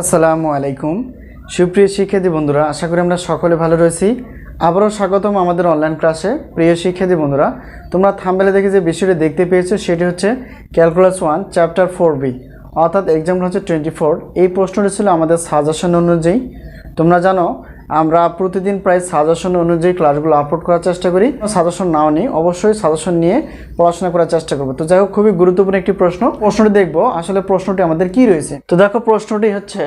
আসসালামু আলাইকুম। সুপ্রিয় শিক্ষার্থী বন্ধুরা, আশা করি আমরা সকলে ভালো রয়েছি। আবারও স্বাগতম আমাদের অনলাইন ক্লাসে প্রিয় শিক্ষার্থী বন্ধুরা, তোমরা থামবেলে দেখে যে বিষয়টি দেখতে পেয়েছ, সেটি হচ্ছে calculus one chapter four B অর্থাৎ এক্সাম্পল হচ্ছে টোয়েন্টি ফোর এই প্রশ্নটি ছিল আমাদের সাজেশন অনুযায়ী। তোমরা জানো আমরা প্রতিদিন প্রায় সাজেশন অনুযায়ী ক্লাসগুলো আপলোড করার চেষ্টা করি। সাজেশন নাও নিই, অবশ্যই সাজেশন নিয়ে পড়াশোনা করার চেষ্টা করব। তো যাই হোক, খুবই গুরুত্বপূর্ণ একটি প্রশ্ন। প্রশ্নটি দেখব, আসলে প্রশ্নটি আমাদের কি রয়েছে? তো দেখো, প্রশ্নটি হচ্ছে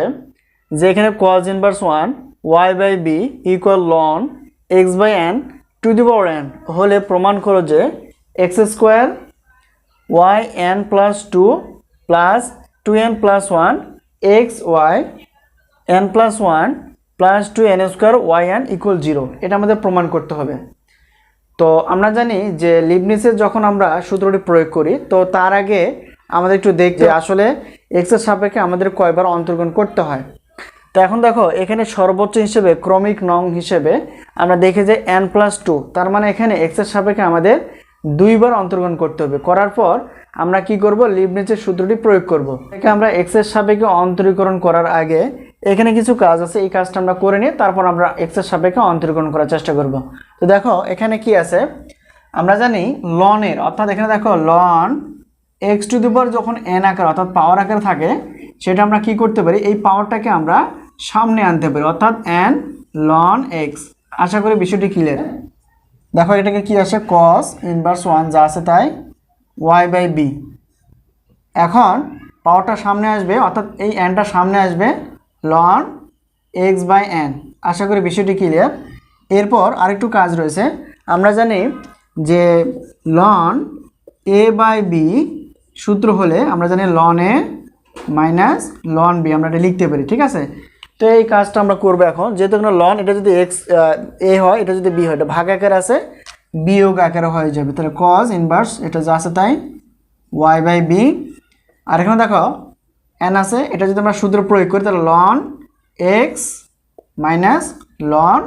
যে এখানে cos inverse one Y by B equal ln X by N to the power N হলে প্রমাণ করো যে X square Y N plus two plus two N plus one X Y N plus one plus two N square Y N equal zero. এটা আমাদের প্রমাণ করতে হবে। তো আমরা জানি যে লিবনিসের যখন আমরা সূত্রটি প্রয়োগ করি তো তার আগে আমাদের একটু দেখতে আসলে এক্সের সাপেক্ষে আমাদের কয়বার অন্তর্গণ করতে হয়। তো এখন দেখো এখানে সর্বোচ্চ হিসেবে ক্রমিক নং হিসেবে আমরা দেখি যে এন প্লাস টু তার মানে এখানে এক্সের সাপেক্ষে আমাদের দুইবার অন্তর্গণ করতে হবে। করার পর আমরা কি করব? লিবনিচের সূত্রটি প্রয়োগ করব। একে আমরা এক্সের সাপেক্ষে অন্তরীকরণ করার আগে এখানে কিছু কাজ আছে, এই কাজটা আমরা করে নিই তারপর আমরা এক্সের সাপেক্ষে অন্তরীকরণ করার চেষ্টা করব। তো দেখো, এখানে কি আছে? আমরা জানি লনের অর্থাৎ এখানে দেখো লন এক্স টু দি যখন এন আকার, অর্থাৎ পাওয়ার আকার থাকে, সেটা আমরা কি করতে পারি? এই পাওয়ারটাকে আমরা সামনে আনতে পারি, অর্থাৎ এন লন এক্স আশা করি বিষয়টি ক্লিয়ার দেখো, এটাকে কি আসে? কস ইনভার্স ওয়ান যা আছে তাই ওয়াই বাই বি এখন পাওয়ারটা সামনে আসবে, অর্থাৎ এই এনটা সামনে আসবে লন এক্স বাই এন আশা করি বিষয়টি ক্লিয়ার এরপর আরেকটু কাজ রয়েছে। আমরা জানি যে লন এ বাই বি সূত্র হলে আমরা জানি ln A minus ln B আমরা এটা লিখতে পারি, ঠিক আছে? তো এই কাজটা আমরা করব এখন। যেহেতু এখানে লন এটা যদি এক্স এ হয়, এটা যদি বি হয়, এটা ভাগ আকার আছে, বিয়োগ আকারে হয়ে যাবে। তাহলে কজ ইনভার্স এটা যা আছে তাই ওয়াই বাই বি আর এখানে দেখো এন আছে, এটা যদি আমরা সূত্র প্রয়োগ করি, তাহলে ln X minus ln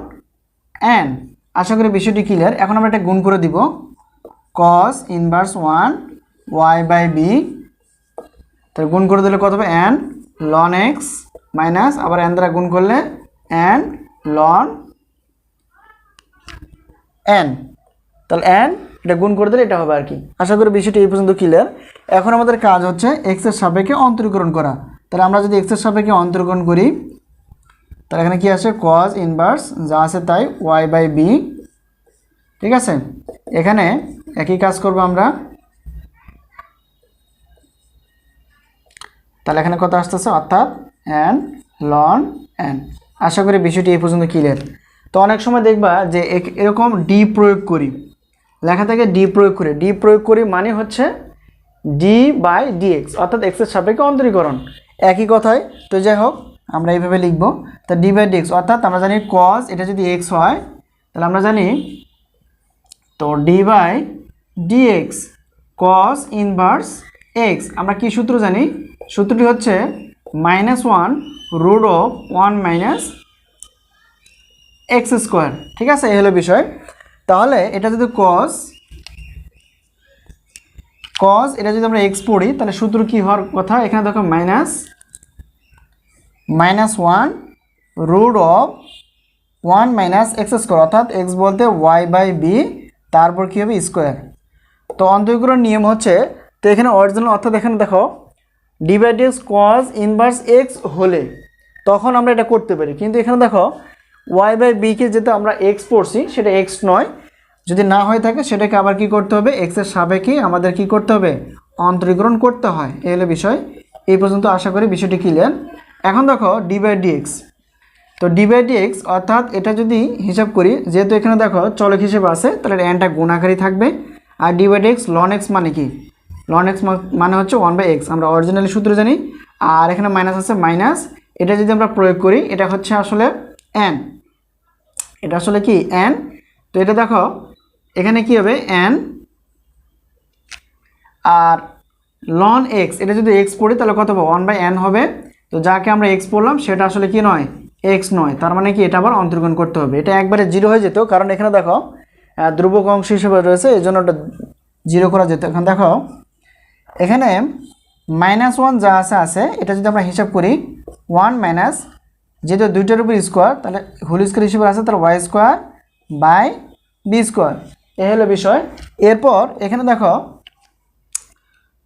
N আশা করি বিষয়টি ক্লিয়ার এখন আমরা এটা গুণ করে দিব। Cos inverse one Y by B তাহলে গুণ করে দিলে কত হবে? এন লন এক্স মাইনাস আবার এন দ্বারা গুণ করলে এন লন এন তাহলে এন এটা গুণ করে দিলে এটা হবে আর কি। আশা করি বিষয়টি এই পর্যন্ত ক্লিয়ার এখন আমাদের কাজ হচ্ছে এক্সের সাপেক্ষে অন্তরীকরণ করা। তাহলে আমরা যদি এক্সের সাপেক্ষে অন্তরীকরণ করি, তাহলে এখানে কি আসে? কজ ইনভার্স যা আছে তাই ওয়াই বাই বি ঠিক আছে? এখানে একই কাজ করব আমরা। তাহলে এখানে কত আসতেছে? অর্থাৎ অ্যান লন অ্যান আশা করি বিষয়টি এই পর্যন্ত ক্লিয়ার তো অনেক সময় দেখবা যে এরকম ডি প্রয়োগ করি। লেখা থাকে ডি প্রয়োগ করি। ডি প্রয়োগ করি মানে হচ্ছে ডি বাই ডিএক্স অর্থাৎ এক্সের সাপেক্ষে অন্তরীকরণ। একই কথায়, তো যাই হোক, আমরা এইভাবে লিখব। তা ডি বাই ডিএক্স অর্থাৎ আমরা জানি কজ এটা যদি এক্স হয়, তাহলে আমরা জানি, তো D by DX cos inverse X আমরা কি সূত্র জানি? সূত্রটি হচ্ছে minus one root of one minus X square ঠিক আছে? এই হলো বিষয়। তাহলে এটা যদি কস কস এটা যদি আমরা এক্স পড়ি, তাহলে সূত্র কি হওয়ার কথা? এখানে দেখো minus minus one root of one minus X square অর্থাৎ এক্স বলতে ওয়াই বাই বি তারপর কী হবে স্কোয়ার তো অন্তর্গ্রহণ নিয়ম হচ্ছে, তো এখানে অরিজিনাল অর্থাৎ এখানে দেখো divide X cos inverse X হলে তখন আমরা এটা করতে পারি। কিন্তু এখানে দেখো ওয়াই বাই বিকে যেটা আমরা এক্স পড়ছি, সেটা এক্স নয় যদি না হয়ে থাকে, সেটাকে আবার কি করতে হবে? এক্সের সাবেকে আমাদের কি করতে হবে? অন্তরীকরণ করতে হয়। এই হলো বিষয়। এই পর্যন্ত আশা করি বিষয়টি ক্লিয়ার এখন দেখো ডি বাই ডিএক্স তো ডি বাই ডিএক্স অর্থাৎ এটা যদি হিসাব করি, যেহেতু এখানে দেখো চলক হিসেবে আছে, তাহলে এনটা গুণাকারী থাকবে। আর D by DX ln X মানে কি? লন এক্স মানে হচ্ছে ওয়ান বাই এক্স আমরা অরিজিনালি সূত্র জানি। আর এখানে মাইনাস আছে মাইনাস এটা যদি আমরা প্রয়োগ করি, এটা হচ্ছে আসলে এন এটা আসলে কি? এন তো এটা দেখো এখানে কি হবে? এন আর লন এক্স এটা যদি এক্স পড়ি তাহলে কত হবে ওয়ান বাই এন হবে। তো যাকে আমরা এক্স পড়লাম সেটা আসলে কি নয়? এক্স নয়। তার মানে কি? এটা আবার অন্তর্গণ করতে হবে। এটা একবারে জিরো হয়ে যেত, কারণ এখানে দেখো ধ্রুবক অংশ হিসেবে রয়েছে এই জন্য ওটা জিরো করা যেত। এখন দেখো, এখানে মাইনাস ওয়ান যা আছে আছে, এটা যদি আমরা হিসাব করি ওয়ান মাইনাস যেহেতু দুইটার উপর স্কোয়ার তাহলে হোল স্কোয়ার হিসেবে আছে, তাহলে Y square by B square এ হলো বিষয়। এরপর এখানে দেখো,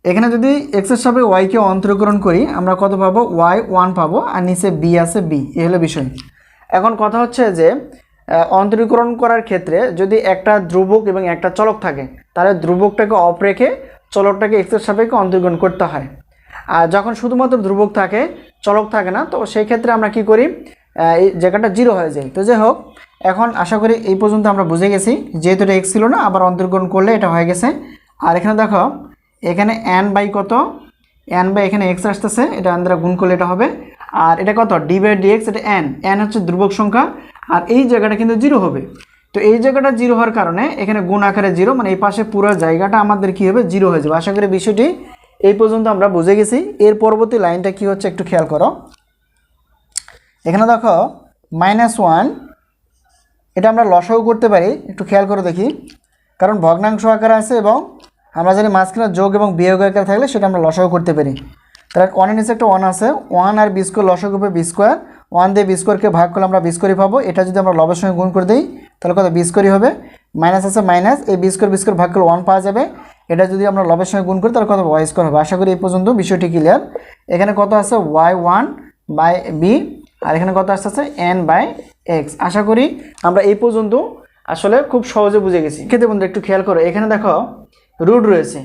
এখানে যদি এক্সের সাপে ওয়াইকে অন্তরীকরণ করি, আমরা কত পাবো? ওয়াই ওয়ান পাবো, আর নিচে বি আছে বি এ হলো বিষয়। এখন কথা হচ্ছে যে অন্তরীকরণ করার ক্ষেত্রে যদি একটা ধ্রুবক এবং একটা চলক থাকে, তাহলে ধ্রুবকটাকে অফ রেখে চলকটাকে এক্সের সাপেক্ষে অন্তরীকরণ করতে হয়। আর যখন শুধুমাত্র ধ্রুবক থাকে, চলক থাকে না, তো সেই ক্ষেত্রে আমরা কি করি? এই জায়গাটা জিরো হয়ে যায়। তো যাই হোক এখন আশা করি এই পর্যন্ত আমরা বুঝে গেছি। যেহেতু এটা এক্স ছিল না, আবার অন্তর্গ্রহণ করলে এটা হয়ে গেছে। আর এখানে দেখো, এখানে এন বাই কত? এন বাই এখানে এক্স আসতেছে, এটা আন্দ্রা গুণ করলে এটা হবে। আর এটা কত? ডি বাই ডি এক্স এটা এন এন হচ্ছে ধ্রুবক সংখ্যা। আর এই জায়গাটা কিন্তু জিরো হবে। তো এই জায়গাটা জিরো হওয়ার কারণে এখানে গুণ আকারে জিরো মানে এই পাশে পুরো জায়গাটা আমাদের কি হবে? জিরো হয়ে যাবে। আশা করি বিষয়টি এই পর্যন্ত আমরা বুঝে গেছি। এর পরবর্তী লাইনটা কি হচ্ছে একটু খেয়াল করো। এখানে দেখো মাইনাস ওয়ান এটা আমরা লসাও করতে পারি, একটু খেয়াল করে দেখি। কারণ ভগ্নাংশ আকারে আছে এবং আমরা জানি মাঝখানে যোগ এবং বিয়োগ আকারে থাকলে সেটা আমরা লসাও করতে পারি। তাহলে ওয়ানের নিচে একটা ওয়ান আছে ওয়ান আর বি স্কোয়ার লসাগু হবে বি স্কোয়ার ওয়ান দিয়ে বি স্কোয়ারকে ভাগ করলে আমরা বি স্কোয়ারই পাবো। এটা যদি আমরা লবের সঙ্গে গুণ করে দিই, তাহলে কত? বি স্কোয়ারই হবে। মাইনাস আছে মাইনাস এই বি স্কোয়ার বি স্কোয়ার ভাগ করলে ওয়ান পাওয়া যাবে। এটা যদি আমরা লবের সঙ্গে গুণ করি, তাহলে কত? ওয়াই স্কোয়ার হবে। আশা করি এই পর্যন্ত বিষয়টি ক্লিয়ার এখানে কত আছে? ওয়াই ওয়ান বাই বি আর এখানে কত আসতেছে? এন বাই এক্স আশা করি আমরা এই পর্যন্ত আসলে খুব সহজে বুঝে গেছি। খেতে বন্ধু, একটু খেয়াল করো, এখানে দেখো রুট রয়েছে।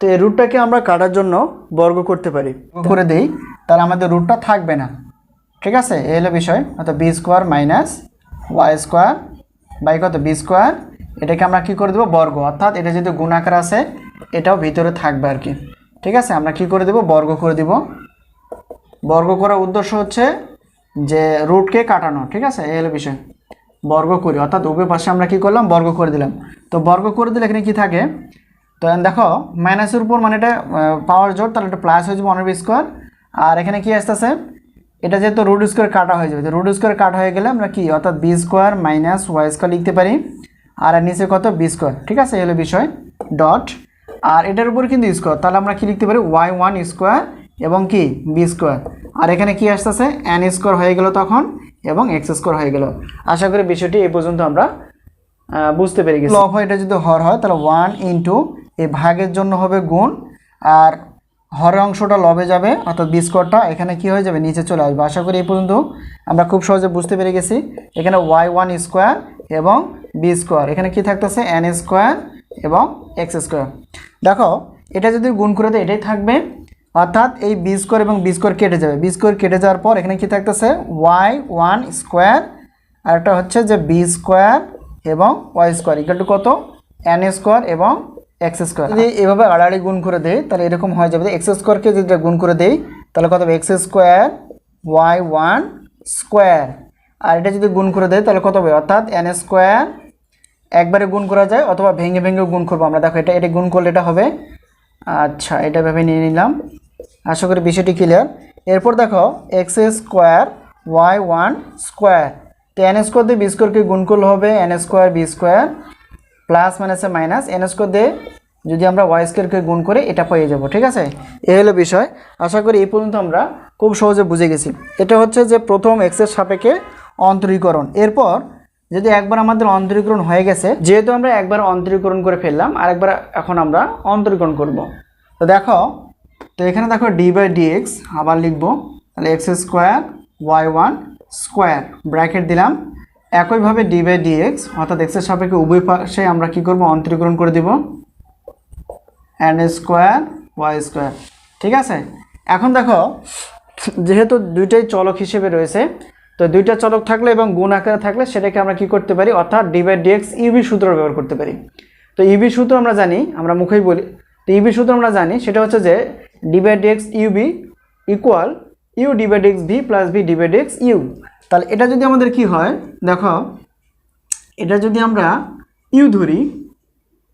তো এই রুটটাকে আমরা কাটার জন্য বর্গ করতে পারি। করে দেই, তাহলে আমাদের রুটটা থাকবে না। ঠিক আছে? এই হলো বিষয়। অর্থাৎ B square minus Y square by কত? বি স্কোয়ার এটাকে আমরা কি করে দেবো? বর্গ। অর্থাৎ এটা যদি গুণ আকার আছে, এটাও ভিতরে থাকবে আর কি। ঠিক আছে? আমরা কি করে দেবো? বর্গ করে দিব। বর্গ করার উদ্দেশ্য হচ্ছে যে রুটকে কাটানো, ঠিক আছে? এই হলো বিষয় বর্গ করি, অর্থাৎ উভয় পাশে আমরা কি করলাম? বর্গ করে দিলাম। তো বর্গ করে দিলে এখানে কি থাকে? তো দেখো মাইনাসের উপর মানে এটা পাওয়ার জোর তাহলে এটা প্লাস হয়ে যাবে অনার বি স্কোয়ার আর এখানে কি আসতেছে? এটা যেহেতু রুট স্কোয়ার কাটা হয়ে যাবে, তো রুট স্কোয়ার কাটা হয়ে গেলে আমরা কি, অর্থাৎ B square minus Y square লিখতে পারি। আর নিচে কত? বি স্কোয়ার ঠিক আছে? এই হলো বিষয়। ডট আর এটার উপর কিন্তু স্কোয়ার তাহলে আমরা কি লিখতে পারি? ওয়াই ওয়ান স্কোয়ার এবং কি? বি স্কোয়ার আর এখানে কি আসতেছে? এন স্কোয়ার হয়ে গেল তখন এবং এক্স স্কোয়ার হয়ে গেল। আশা করি বিষয়টি এই পর্যন্ত আমরা বুঝতে পেরে গেছি। লব হয় এটা যদি হর হয়, তাহলে ওয়ান ইন্টু এই ভাগের জন্য হবে গুণ, আর হরের অংশটা লবে যাবে, অর্থাৎ বি স্কোয়ারটা এখানে কি হয়ে যাবে? নিচে চলে আসবে। আশা করি এই পর্যন্ত আমরা খুব সহজে বুঝতে পেরে গেছি। এখানে ওয়াই ওয়ান স্কোয়ার এবং বি স্কোয়ার এখানে কি থাকতেছে? এন স্কোয়ার এবং এক্স স্কোয়ার দেখো, এটা যদি গুণ করে দেয়, এটাই থাকবে। অর্থাৎ এই বি স্কোয়ার এবং বি স্কোয়ার কেটে যাবে। বি স্কোয়ার কেটে যাওয়ার পর এখানে কি থাকতেছে? ওয়াই ওয়ান স্কোয়ার আর একটা হচ্ছে যে বি স্কোয়ার এবং ওয়াই স্কোয়ার ইকাল টু কত? এন স্কোয়ার এবং এক্স স্কোয়ার যদি এভাবে আড়াআড়ি গুণ করে দেয় তাহলে এরকম হয়ে যাবে। এক্স স্কোয়ারকে যদি গুণ করে দেই, তাহলে কত হবে? X square Y one square আর এটা যদি গুণ করে দেয় তাহলে কত হবে? অর্থাৎ এন স্কোয়ার একবারে গুণ করা যায়, অথবা ভেঙে ভেঙে গুণ করব আমরা। দেখো, এটা এটা গুণ করলে এটা হবে। আচ্ছা এটা ভেবে নিয়ে নিলাম। আশা করি বিষয়টি ক্লিয়ার এরপর দেখো X square Y one square তো এন স্কোয়ার দিয়ে বি স্কোয়ারকে গুণ করলে হবে N square B square plus মাইনাসে মাইনাস এন স্কোয়ার দিয়ে যদি আমরা ওয়াই স্কোয়ারকে গুণ করে, এটা পেয়ে যাব, ঠিক আছে? এই হলো বিষয়। আশা করি এই পর্যন্ত আমরা খুব সহজে বুঝে গেছি। এটা হচ্ছে যে প্রথম এক্সের সাপেক্ষে অন্তরীকরণ। এরপর যদি একবার আমাদের অন্তরীকরণ হয়ে গেছে, যেহেতু আমরা একবার অন্তরীকরণ করে ফেললাম, আরেকবার এখন আমরা অন্তরীকরণ করব। তো দেখো তো এখানে দেখো ডি বাই ডিএক্স আবার লিখব। তাহলে X square Y one square bracket দিলাম। একইভাবে ডি বাই ডিএক্স অর্থাৎ এক্সের সাপেক্ষে উভয় পাশে আমরা কি করব? অন্তরীকরণ করে দিব। এন স্কোয়ার ওয়াই স্কোয়ার ঠিক আছে? এখন দেখো, যেহেতু দুইটাই চলক হিসেবে রয়েছে, তো দুইটা চলক থাকলে এবং গুণ আকারে থাকলে সেটাকে আমরা কি করতে পারি? অর্থাৎ ডিভাইড ডিএক্স ইউবি সূত্র ব্যবহার করতে পারি। তো ইউবি সূত্র আমরা জানি, আমরা মুখেই বলি, তো ইউবি সূত্র আমরা জানি, সেটা হচ্ছে যে divide DX UV equal U divide X V plus V divide X U. তাহলে এটা যদি আমাদের কি হয়, দেখো, এটা যদি আমরা ইউ ধরি,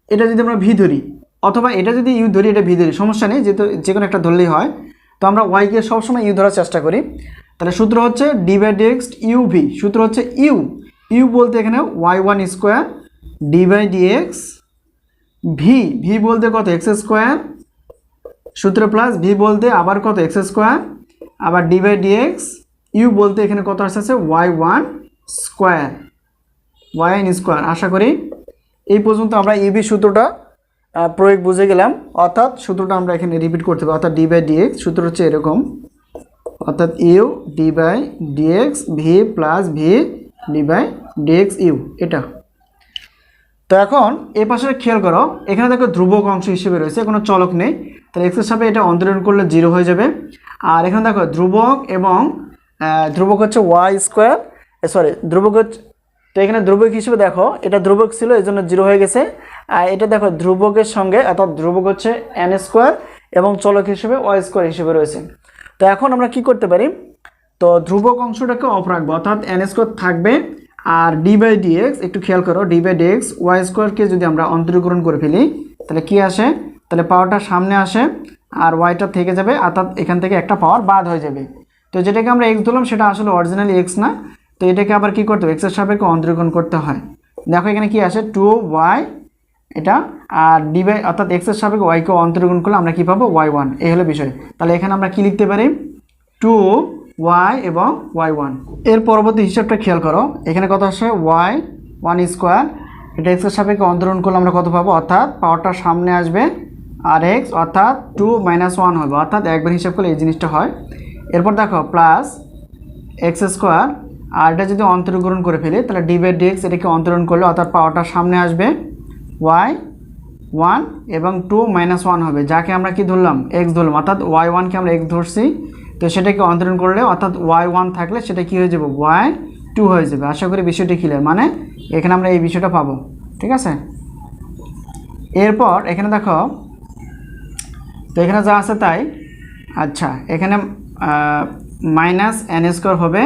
এটা যদি আমরা ভি ধরি, অথবা এটা যদি ইউ ধরি, এটা ভি ধরি, সমস্যা নেই, যেহেতু যে কোনো একটা ধরলেই হয়। তো আমরা ওয়াইকে সবসময় ইউ ধরার চেষ্টা করি। তাহলে সূত্র হচ্ছে ডি বাই ইউ ভি, সূত্র হচ্ছে ইউ। ইউ বলতে এখানে Y one square D by DX V V বলতে কত? এক্স স্কোয়ার সূত্র প্লাস ভি বলতে আবার কত? এক্স স্কোয়ার আবার ডি বাই ডিএক্স ইউ বলতে এখানে কত আসতেছে Y one square Y N square আশা করি এই পর্যন্ত আমরা ইবি সূত্রটা প্রয়োগ বুঝে গেলাম। অর্থাৎ সূত্রটা আমরা এখানে রিপিট করতে পারি। অর্থাৎ ডি বাই ডিএক্স সূত্র হচ্ছে এরকম। অর্থাৎ U D by DX V plus V D by DX U এটা। তো এখন এ পাশে খেয়াল করো, এখানে দেখো ধ্রুবক অংশ হিসেবে রয়েছে, কোনো চলক নেই। তাহলে এক্সের সাথে এটা অন্তরণ করলে জিরো হয়ে যাবে। আর এখানে দেখো, ধ্রুবক এবং ধ্রুবক হচ্ছে ওয়াই স্কোয়ার সরি ধ্রুবক হচ্ছে, তো এখানে ধ্রুবক হিসেবে দেখো, এটা ধ্রুবক ছিল, এই জন্য জিরো হয়ে গেছে। আর এটা দেখো, ধ্রুবকের সঙ্গে, অর্থাৎ ধ্রুবক হচ্ছে এন স্কোয়ার এবং চলক হিসেবে ওয়াই স্কোয়ার হিসেবে রয়েছে। তো এখন আমরা কি করতে পারি? তো ধ্রুবক অংশটাকে অফ রাখব, অর্থাৎ এন স্কোয়ার থাকবে। আর ডি বাই ডিএক্স একটু খেয়াল করো ডি বাই ডিএক্স ওয়াই স্কোয়ারকে যদি আমরা অন্তরীকরণ করে ফেলি, তাহলে কি আসে? তাহলে পাওয়ারটা সামনে আসে আর ওয়াইটা থেকে যাবে, অর্থাৎ এখান থেকে একটা পাওয়ার বাদ হয়ে যাবে। তো যেটাকে আমরা এক্স ধরলাম, সেটা আসলে অরিজিনাল এক্স না। তো এটাকে আবার কি করতে হবে? এক্সের সাপেক্ষে অন্তরীকরণ করতে হয়। দেখো এখানে কি আসে? টু ওয়াই এটা আর ডি বাই অর্থাৎ এক্সের সাপেক্ষে ওয়াইকে অন্তরীকরণ করলে আমরা কী পাবো? ওয়াই ওয়ান এই হলো বিষয়। তাহলে এখানে আমরা কি লিখতে পারি? টু ওয়াই এবং ওয়াই ওয়ানের পরবর্তী হিসাবটা খেয়াল করো। এখানে কত আসে? ওয়াই ওয়ান স্কোয়ার এটা এক্সের সাপেক্ষে অন্তরণ করলে আমরা কত পাবো? অর্থাৎ পাওয়ারটা সামনে আসবে আর এক্স অর্থাৎ টু মাইনাস ওয়ান হবে। অর্থাৎ একবার হিসাব করলে এই জিনিসটা হয়। এরপর দেখো প্লাস এক্স স্কোয়ার আর এটা যদি অন্তরীকরণ করে ফেলি, তাহলে ডি বাই ডিএক্স এটাকে অন্তরণ করলে অর্থাৎ পাওয়ারটা সামনে আসবে। ওয়াই ওয়ান এবং টু মাইনাস ওয়ান হবে। যাকে আমরা কি ধরলাম? এক্স ধরলাম। অর্থাৎ ওয়াই ওয়ানকে আমরা এক্স ধরছি। তো সেটাকে অন্তরণ করলে অর্থাৎ ওয়াই ওয়ান থাকলে সেটা কি হয়ে যাবে? ওয়াই টু হয়ে যাবে। আশা করি বিষয়টি ক্লিয়ার মানে এখানে আমরা এই বিষয়টা পাবো। ঠিক আছে? এরপর এখানে দেখো তো এখানে যা আছে তাই? আচ্ছা এখানে মাইনাস এন স্কোয়ার হবে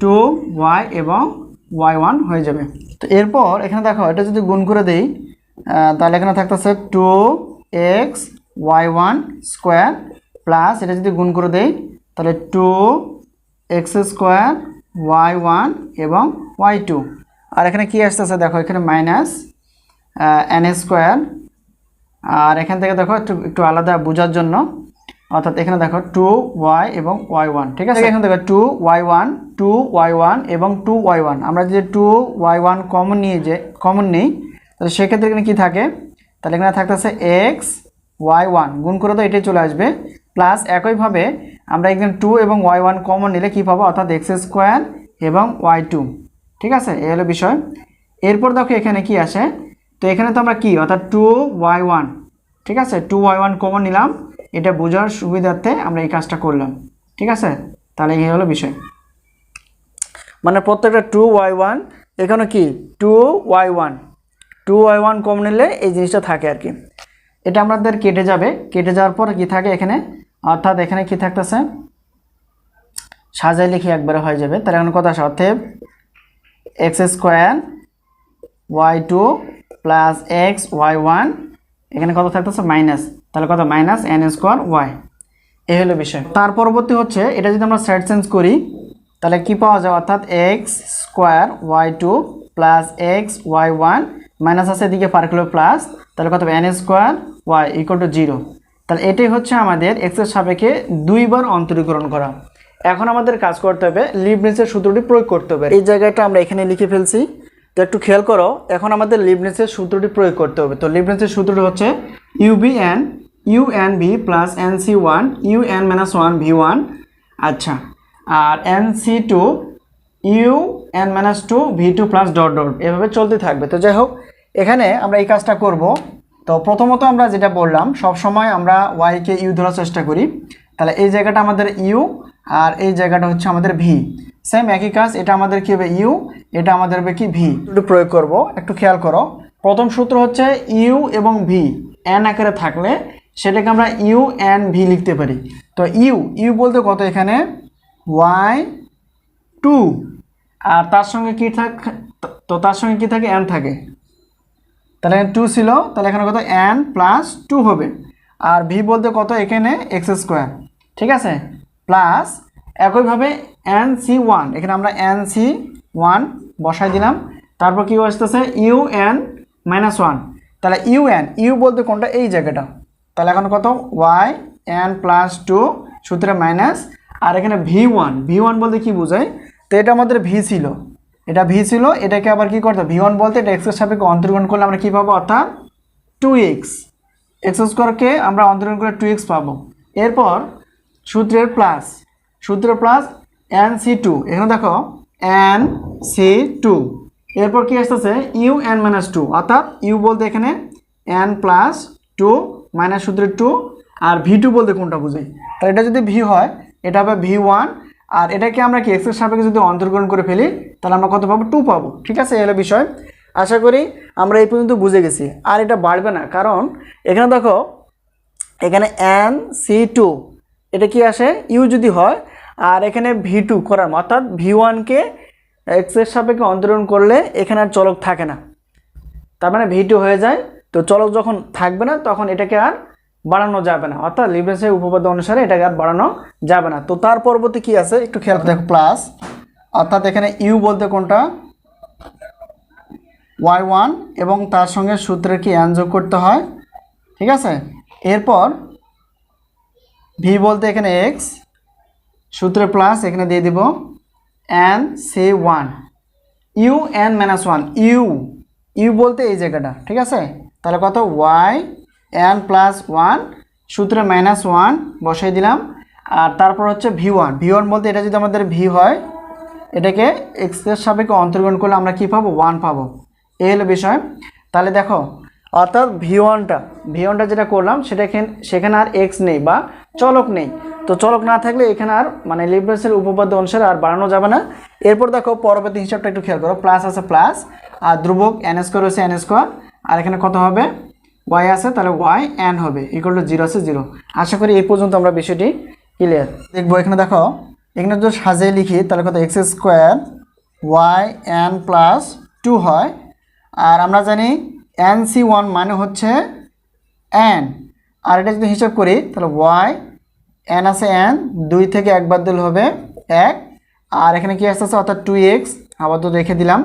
টু ওয়াই এবং ওয়াই ওয়ান হয়ে যাবে। তো এরপর এখানে দেখো, এটা যদি গুণ করে দিই তাহলে এখানে থাকতেছে two X Y one square plus এটা যদি গুণ করে দেই, তাহলে two X square Y one এবং ওয়াই টু আর এখানে কি আসতেছে? দেখো, এখানে মাইনাস এন স্কোয়ার আর এখান থেকে দেখো একটু একটু আলাদা বোঝার জন্য। অর্থাৎ এখানে দেখো টু ওয়াই এবং ওয়াই ওয়ান ঠিক আছে? এখানে দেখো two Y one two Y one এবং টু ওয়াই ওয়ান আমরা যদি টু ওয়াই ওয়ান কমন নিয়ে যে কমন নিই, তাহলে সেক্ষেত্রে এখানে কী থাকে? তাহলে এখানে থাকতেছে এক্স ওয়াই ওয়ান গুণ করে তো এটাই চলে আসবে। প্লাস একইভাবে আমরা এখানে টু এবং ওয়াই ওয়ান কমন নিলে কী পাবো? অর্থাৎ এক্স স্কোয়ার এবং ওয়াই টু ঠিক আছে? এই হলো বিষয়। এরপর দেখো এখানে কি আসে? তো এখানে তো আমরা কি? অর্থাৎ টু ওয়াই ওয়ান ঠিক আছে? টু ওয়াই ওয়ান কমন নিলাম। এটা বোঝার সুবিধার্থে আমরা এই কাজটা করলাম। ঠিক আছে? তাহলে এই হলো বিষয়। মানে প্রত্যেকটা টু ওয়াই ওয়ান এখানে কি? Two Y one two Y one কম নিলে এই জিনিসটা থাকে আর কি। এটা আমাদের কেটে যাবে। কেটে যাওয়ার পর কি থাকে এখানে? অর্থাৎ এখানে কি থাকতেছে? সাজাই লিখে একবারে হয়ে যাবে। তাহলে এখন কথা আসে অর্থে X square Y two plus X Y one এখানে কত থাকতেছে? মাইনাস। তাহলে কত? মাইনাস এন স্কোয়ার ওয়াই এই হলো বিষয়। তার পরবর্তী হচ্ছে, এটা যদি আমরা সেট চেঞ্জ করি, তাহলে কি পাওয়া যায়? অর্থাৎ X square Y two plus X Y one minus আছে এদিকে পার কিলো প্লাস তাহলে কত N square Y equal to zero তাহলে এটাই হচ্ছে আমাদের এক্সের সাপেক্ষে দুইবার অন্তরীকরণ করা। এখন আমাদের কাজ করতে হবে লিবনেসের সূত্রটি প্রয়োগ করতে হবে। এই জায়গাটা আমরা এখানে লিখে ফেলছি। তো একটু খেয়াল করো, এখন আমাদের লিবনেসের সূত্রটি প্রয়োগ করতে হবে। তো লিবনেসের সূত্রটি হচ্ছে UVN U N V plus N C one U N minus one V one আচ্ছা আর N C two U N minus two V two plus dot dot এভাবে চলতে থাকবে। তো যাই হোক, এখানে আমরা এই কাজটা করব। তো প্রথমত আমরা যেটা বললাম সব সময় আমরা ওয়াইকে ইউ ধরার চেষ্টা করি। তাহলে এই জায়গাটা আমাদের ইউ আর এই জায়গাটা হচ্ছে আমাদের ভি সেম একই কাজ, এটা আমাদের কী হবে ইউ এটা আমাদের হবে কি ভি একটু প্রয়োগ করব, একটু খেয়াল করো। প্রথম সূত্র হচ্ছে ইউ এবং ভি এন আকারে থাকলে সেটাকে আমরা ইউ এন ভি লিখতে পারি। তো ইউ ইউ বলতে কত এখানে? ওয়াই টু আর তার সঙ্গে কি থাক, তো তার সঙ্গে কি থাকে? এন থাকে। তাহলে টু ছিল, তাহলে এখানে কত? এন প্লাস টু হবে। আর ভি বলতে কত এখানে? এক্স স্কোয়ার ঠিক আছে? প্লাস একইভাবে এন সি ওয়ান এখানে আমরা এন সি ওয়ান বসাই দিলাম। তারপর কী আসতেছে? ইউ এন মাইনাস ওয়ান তাহলে ইউ এন ইউ বলতে কোনটা? এই জায়গাটা। তাহলে এখন কত? ওয়াই এন প্লাস টু সূত্রে মাইনাস আর এখানে ভি ওয়ান ভি ওয়ান বলতে কী বোঝায়? তো এটা আমাদের ভি ছিল। এটা ভি ছিল, এটাকে আবার কি করতে ভি ওয়ান বলতে এটা এক্সের সাপেক্ষে অন্তর্গণ করলে আমরা কী পাবো? অর্থাৎ টু এক্স এক্স স্কোয়ারকে আমরা অন্তর্গণ করে টু এক্স পাবো। এরপর সূত্রের প্লাস সূত্রের প্লাস এন সি টু। এখানে দেখো, এন সি টু। এরপর কি আসতেছে? U N minus two. অর্থাৎ ইউ বলতে এখানে এন প্লাস টু মাইনাস সূত্রের টু আর ভি টু বলতে কোনটা বুঝাই তাহলে এটা যদি ভি হয়, এটা হবে ভি ওয়ান। আর এটাকে আমরা কি এক্সের সাপেক্ষে যদি অন্তর্গ্রহণ করে ফেলি, তাহলে আমরা কত পাবো? টু পাবো। ঠিক আছে, এই হলো বিষয়। আশা করি আমরা এই পর্যন্ত বুঝে গেছি। আর এটা বাড়বে না, কারণ এখানে দেখো, এখানে এন সি টু এটা কি আসে? ইউ যদি হয়, আর এখানে ভি টু করার অর্থাৎ ভি ওয়ানকে এক্সের সাপেক্ষে অন্তরণ করলে এখানে আর চলক থাকে না। তার মানে ভি টু হয়ে যায়। তো চলক যখন থাকবে না, তখন এটাকে আর বাড়ানো যাবে না। অর্থাৎ লিব্রেসের উপপাদ্য অনুসারে এটাকে আর বাড়ানো যাবে না। তো তার পরবর্তী কি আছে? একটু খেয়াল দেখো প্লাস অর্থাৎ এখানে ইউ বলতে কোনটা? ওয়াই ওয়ান এবং তার সঙ্গে সূত্রের কি অ্যান যোগ করতে হয়? ঠিক আছে? এরপর ভি বলতে এখানে এক্স সূত্রে প্লাস এখানে দিয়ে দিব N C one U N minus one U U বলতে এই জায়গাটা, ঠিক আছে? তাহলে কত? ওয়াই এন প্লাস ওয়ান সূত্রে মাইনাস ওয়ান বসাই দিলাম। আর তারপর হচ্ছে ভি ওয়ান ভি ওয়ান বলতে এটা যদি আমাদের ভি হয়, এটাকে এক্সের সাপেক্ষে অন্তর্গ্রহণ করলে আমরা কী পাবো? ওয়ান পাবো। এই হলো বিষয়। তাহলে দেখো, অর্থাৎ ভি ওয়ানটা ভি ওয়ানটা যেটা করলাম, সেটা সেখানে আর এক্স নেই, বা চলক নেই। তো চলক না থাকলে এখানে আর মানে লিব্রেসের উপপাদ্য অনুসারে আর বাড়ানো যাবে না। এরপর দেখো পরবর্তী হিসাবটা একটু খেয়াল করো। প্লাস আছে প্লাস আর ধ্রুবক এন স্কোয়ার হচ্ছে এন স্কোয়ার আর এখানে কত হবে? ওয়াই আছে, তাহলে ওয়াই এন হবে ইকুয়াল টু জিরো আছে জিরো আশা করি এই পর্যন্ত আমরা বিষয়টি ক্লিয়ার দেখব এখানে দেখো, এখানে যদি সাজিয়ে লিখি, তাহলে কত? X square Y N plus two হয়। আর আমরা জানি এন সি ওয়ান মানে হচ্ছে এন আর এটা যদি হিসাব করি, তাহলে ওয়াই এন আছে এন দুই থেকে একবার দিলে হবে এক। আর এখানে কি আসতেছে? অর্থাৎ টু এক্স আপাতত রেখে দিলাম।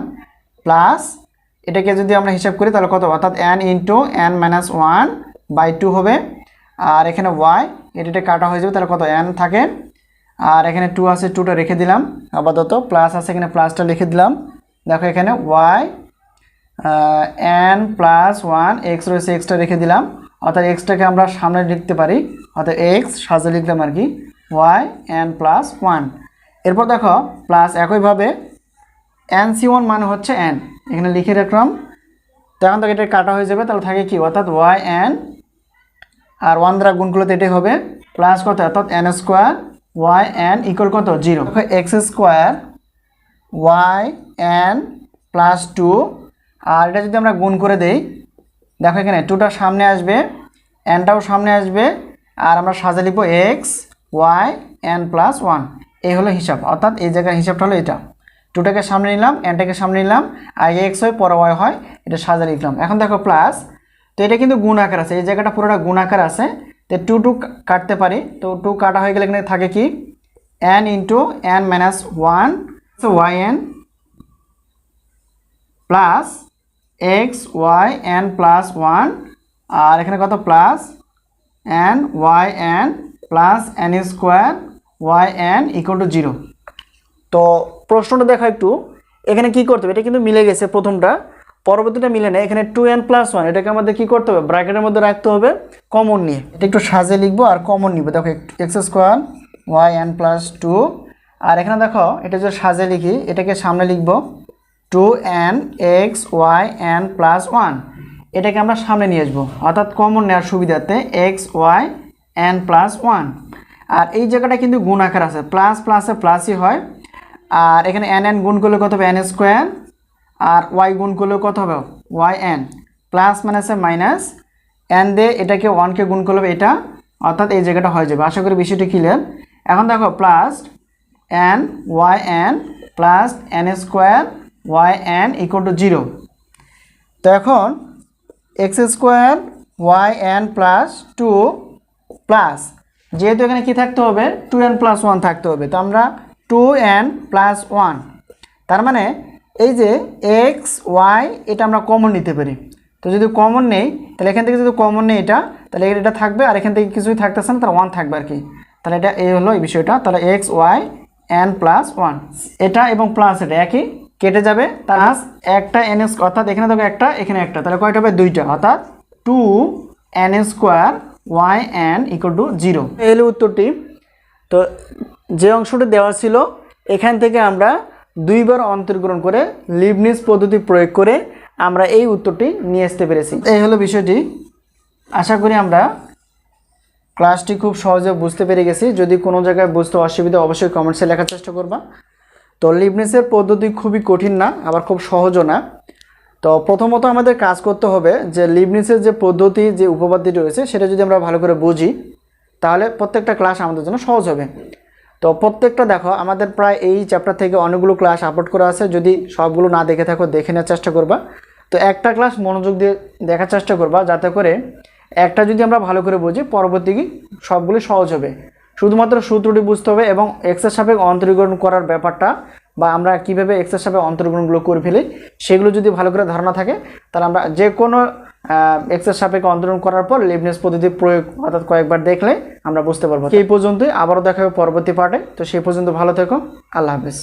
প্লাস এটাকে যদি আমরা হিসাব করি, তাহলে কত? অর্থাৎ N into N minus one by two হবে। আর এখানে ওয়াই এটা কাটা হয়ে যাবে, তাহলে কত? এন থাকে। আর এখানে টু আছে টুটা রেখে দিলাম আপাতত। প্লাস আছে এখানে প্লাসটা লিখে দিলাম। দেখো এখানে Y N plus one X রয়েছে এক্সটা রেখে দিলাম। অর্থাৎ এক্সটাকে আমরা সামনে লিখতে পারি। অর্থাৎ এক্স সাজে লিখলাম আর কি ওয়াই এন প্লাস ওয়ান এরপর দেখো প্লাস একইভাবে এন সি ওয়ান মানে হচ্ছে এন এখানে লিখে রাখলাম। তখন তো এটা কাটা হয়ে যাবে, তাহলে থাকে কি? অর্থাৎ ওয়াই এন আর ওয়ান দ্বারা গুণ করলে তো এটাই হবে। প্লাস কত? অর্থাৎ N square Y N equal কত? Zero X square Y N plus two আর এটা যদি আমরা গুণ করে দেই দেখো এখানে টুটা সামনে আসবে এনটাও সামনে আসবে, আর আমরা সাজে লিখব X Y N plus one এই হলো হিসাব, অর্থাৎ এই জায়গার হিসাবটা হলো এটা। টুটাকে সামনে নিলাম এনটাকে সামনে নিলাম আগে এক্স হয়, পরে ওয়াই হয়, এটা সাজা লিখলাম। এখন দেখো প্লাস তো এটা কিন্তু গুণ আকার আছে, এই জায়গাটা পুরোটা গুণ আকার আছে। তো টু টু কাটতে পারি, তো টু কাটা হয়ে গেলে এখানে থাকে কি? N into N minus one Y N plus X Y N plus one আর এখানে কত? Plus N Y N plus N square Y N equal to zero তো প্রশ্নটা দেখা একটু। এখানে কি করতে হবে? এটা কিন্তু মিলে গেছে প্রথমটা। পরবর্তীটা মিলে নেয় এখানে টু এন প্লাস ওয়ান এটাকে আমাদের কী করতে হবে? ব্র্যাকেটের মধ্যে রাখতে হবে কমন নিয়ে। এটা একটু সাজে লিখব আর কমন নিব। দেখো X square Y N plus two আর এখানে দেখো, এটা যদি সাজে লিখি, এটাকে সামনে লিখব। Two N X Y N plus one এটাকে আমরা সামনে নিয়ে আসব। অর্থাৎ কমন নেওয়ার সুবিধাতে X Y N plus one আর এই জায়গাটা কিন্তু গুণ আকার আছে। প্লাস প্লাসে প্লাসই হয়। আর এখানে এন এন গুণ করলে কত হবে? এন স্কোয়ার আর ওয়াই গুণ করলে কত হবে? ওয়াই এন প্লাস মানে আছে মাইনাস এন দিয়ে এটাকে ওয়ানকে গুণ করলে এটা। অর্থাৎ এই জায়গাটা হয়ে যাবে। আশা করি বিষয়টি ক্লিয়ার এখন দেখো plus N Y N plus N square Y N equal to zero তো এখন X square Y N plus two plus যেহেতু এখানে কি থাকতে হবে? টু এন প্লাস ওয়ান থাকতে হবে। তো আমরা টু এন প্লাস ওয়ান তার মানে এই যে এক্স ওয়াই এটা আমরা কমন নিতে পারি। তো যদি কমন নেই, তাহলে এখান থেকে যদি কমন নেই এটা, তাহলে এটা থাকবে, আর এখান থেকে কিছুই থাকতেছে না, তাহলে ওয়ান থাকবে আর কি। তাহলে এটা এই হলো এই বিষয়টা, তাহলে X Y N plus one এটা এবং প্লাস এটা একই। কেটে যাবে প্লাস একটা এন অর্থাৎ এখানে দেখো একটা, এখানে একটা, তাহলে কয়টা হবে? দুইটা, অর্থাৎ two N square Y N equal to zero এই হলো উত্তরটি। তো যে অংশটি দেওয়া ছিল, এখান থেকে আমরা দুইবার অন্তর্গ্রহণ করে লিবনিস পদ্ধতি প্রয়োগ করে আমরা এই উত্তরটি নিয়ে আসতে পেরেছি। এই হলো বিষয়টি। আশা করি আমরা ক্লাসটি খুব সহজে বুঝতে পেরে গেছি। যদি কোনো জায়গায় বুঝতে অসুবিধা অবশ্যই কমেন্টসে লেখার চেষ্টা করবা। তো লিবনিসের পদ্ধতি খুবই কঠিন না, আবার খুব সহজও না। তো প্রথমত আমাদের কাজ করতে হবে যে লিবনিসের যে পদ্ধতি, যে উপপাদ্যটি রয়েছে, সেটা যদি আমরা ভালো করে বুঝি, তাহলে প্রত্যেকটা ক্লাস আমাদের জন্য সহজ হবে। তো প্রত্যেকটা দেখো, আমাদের প্রায় এই চ্যাপ্টার থেকে অনেকগুলো ক্লাস আপলোড করা আছে। যদি সবগুলো না দেখে থাকো, দেখে নেওয়ার চেষ্টা করবা। তো একটা ক্লাস মনোযোগ দিয়ে দেখার চেষ্টা করবা, যাতে করে একটা যদি আমরা ভালো করে বুঝি, পরবর্তী সবগুলো সহজ হবে। শুধুমাত্র সূত্রটি বুঝতে হবে এবং এক্সের সাপেক্ষ অন্তর্গ্রহণ করার ব্যাপারটা বা আমরা কীভাবে এক্সের সাপে অন্তর্গ্রহণগুলো করে ফেলি, সেগুলো যদি ভালো করে ধারণা থাকে, তাহলে আমরা যে কোনো এক্সের সাপেকে অন্তরণ করার পর লিভনেস পদ্ধতি প্রয়োগ অর্থাৎ কয়েকবার দেখলে আমরা বুঝতে পারব। এই পর্যন্তই, আবারও দেখা হবে পরবর্তী পার্টে তো সেই পর্যন্ত ভালো থেকো, আল্লাহ হাফিজ।